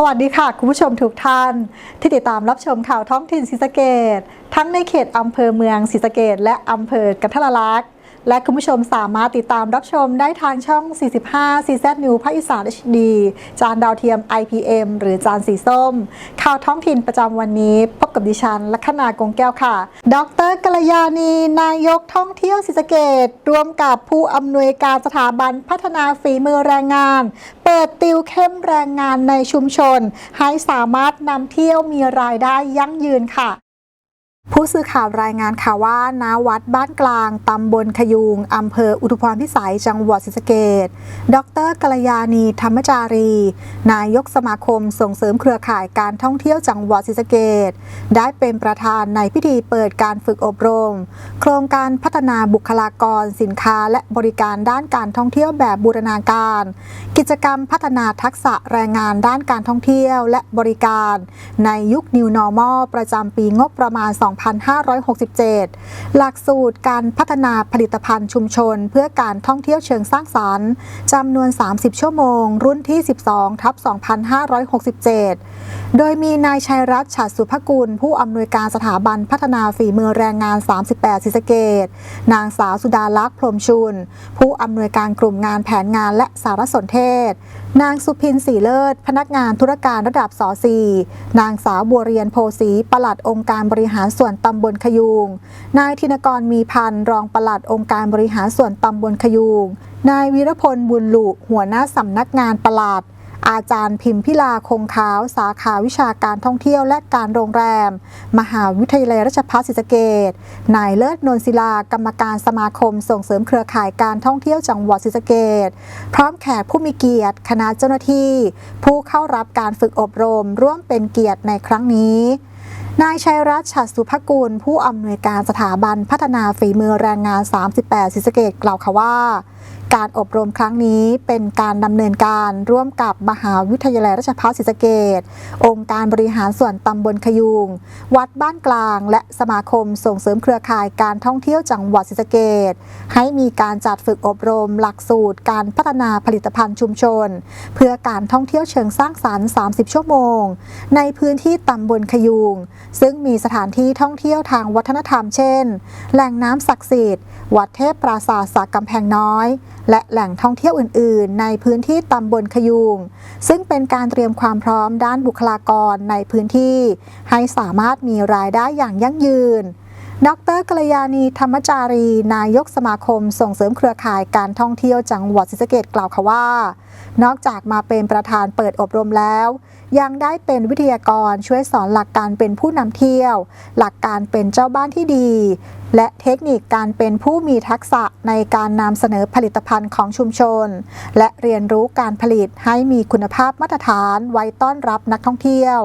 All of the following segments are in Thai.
สวัสดีค่ะ คุณผู้ชมทุกท่าน ที่ติดตามรับชมข่าวท้องถิ่นศรีสะเกดทั้งในเขตอำเภอเมืองศรีสะเกดและอำเภอกันทรลักษณ์ และคุณผู้ชมสามารถติดตามรับชมได้ทางช่อง 45 CZ New ภาคอีสาน HD จานดาวเทียม IPM หรือจานสีส้ม ข่าวท้องถิ่นประจำวันนี้ พบกับดิฉัน ลัคนากงแก้วค่ะ ดรกัลยาณี นายกท่องเที่ยวศรีสะเกดร่วมกับผู้อำนวยการสถาบันพัฒนาฝีมือแรงงาน เปิดติวเข้มแรงงานในชุมชน ให้สามารถนำเที่ยวมีรายได้ยั่งยืนค่ะ ผู้สื่อข่าวรายงานข่าวว่าณวัดบ้านกลาง ตำบลขยูง อำเภออุทุพรพิสัย จังหวัดศรีสะเกดดรกัลยาณีธรรมจารี นายกสมาคมส่งเสริมเครือข่ายการท่องเที่ยวจังหวัดศรีสะเกดได้เป็นประธานในพิธีเปิดการฝึกอบรม โครงการพัฒนาบุคลากร สินค้า และบริการด้านการท่องเที่ยวแบบบูรณาการ กิจกรรมพัฒนาทักษะแรงงานด้านการท่องเที่ยวและบริการ ในยุค New Normal ประจำปีงบประมาณ2567 หลักสูตรการพัฒนาผลิตภัณฑ์ชุมชน เพื่อการท่องเที่ยวเชิงสร้างสรรค์จำนวน 30 ชั่วโมง รุ่นที่ 12 ทับ 2567 โดยมีนายชัยรัตน์ฉัตรสุภกุล ผู้อำนวยการสถาบันพัฒนาฝีมือแรงงาน 38ศรีสเกดนางสาวสุดาลักษ์พรหมชุน ผู้อำนวยการกลุ่มงานแผนงานและสารสนเทศ นางสุพินศรีเลิศ พนักงานธุรการระดับสอสีนางสาวบัวเรียนโพสีปลัดองค์การบริหารส่วนตำบลขยูง นายธินกรมีพันธ์รองปลัดองค์การบริหารส่วนตำบลขยูง นายวีรพลบุญหลุหัวหน้าสำนักงานปลัด อาจารย์พิมพิลาคงขาว สาขาวิชาการท่องเที่ยวและการโรงแรม มหาวิทยาลัยราชภัฏศรีสะเกดนายเลิศนนศิลากรรมการสมาคมส่งเสริมเครือข่ายการท่องเที่ยวจังหวัดศรีสะเกดพร้อมแขกผู้มีเกียรติ คณะเจ้าหน้าที่ ผู้เข้ารับการฝึกอบรม ร่วมเป็นเกียรติในครั้งนี้นายชัยรัตน์ฉัตรสุภกุล ผู้อำนวยการสถาบันพัฒนาฝีมือแรงงาน 38ศรีสเกดกล่าวค่ะว่า การอบรมครั้งนี้เป็นการดำเนินการร่วมกับมหาวิทยาลัยราชภัฏศรีสะเกดองค์การบริหารส่วนตำบลขยูง วัดบ้านกลาง และสมาคมส่งเสริมเครือข่ายการท่องเที่ยวจังหวัดศรีสะเกดให้มีการจัดฝึกอบรมหลักสูตร การพัฒนาผลิตภัณฑ์ชุมชน เพื่อการท่องเที่ยวเชิงสร้างสรรค์ 30 ชั่วโมง ในพื้นที่ตำบลขยูง ซึ่งมีสถานที่ท่องเที่ยวทางวัฒนธรรมเช่น แหล่งน้ำศักดิ์สิทธิ์ วัดเทพปราสาทสากกำแพงน้อย และแหล่งท่องเที่ยวอื่น ๆ ในพื้นที่ตำบลขยุง ซึ่งเป็นการเตรียมความพร้อมด้านบุคลากรในพื้นที่ ให้สามารถมีรายได้อย่างยั่งยืน ดรกัลยาณีธรรมจารี นายกสมาคมส่งเสริมเครือข่ายการท่องเที่ยวจังหวัดศรีสะเกดกล่าวค่ะว่า นอกจากมาเป็นประธานเปิดอบรมแล้ว ยังได้เป็นวิทยากรช่วยสอนหลักการเป็นผู้นำเที่ยว หลักการเป็นเจ้าบ้านที่ดี และเทคนิคการเป็นผู้มีทักษะในการนำเสนอผลิตภัณฑ์ของชุมชน และเรียนรู้การผลิตให้มีคุณภาพมาตรฐานไว้ต้อนรับนักท่องเที่ยว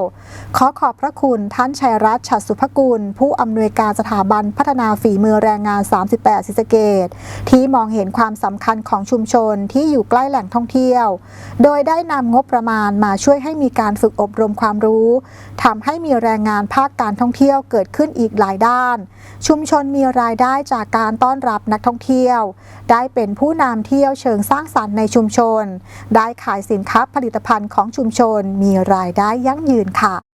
ขอขอบพระคุณท่านชัยรัตน์ฉัตรสุภกุล ผู้อำนวยการสถาบันพัฒนาฝีมือแรงงาน 38ศรีสเกดที่มองเห็นความสำคัญของชุมชนที่อยู่ใกล้แหล่งท่องเที่ยว โดยได้นำงบประมาณมาช่วยให้มีการฝึกอบรมความรู้ทำให้มีแรงงานภาคการท่องเที่ยวเกิดขึ้นอีกหลายด้าน ชุมชนมีรายได้จากการต้อนรับนักท่องเที่ยว ได้เป็นผู้นำเที่ยวเชิงสร้างสรรค์ในชุมชน ได้ขายสินค้าผลิตภัณฑ์ของชุมชนมีรายได้ยั่งยืนค่ะ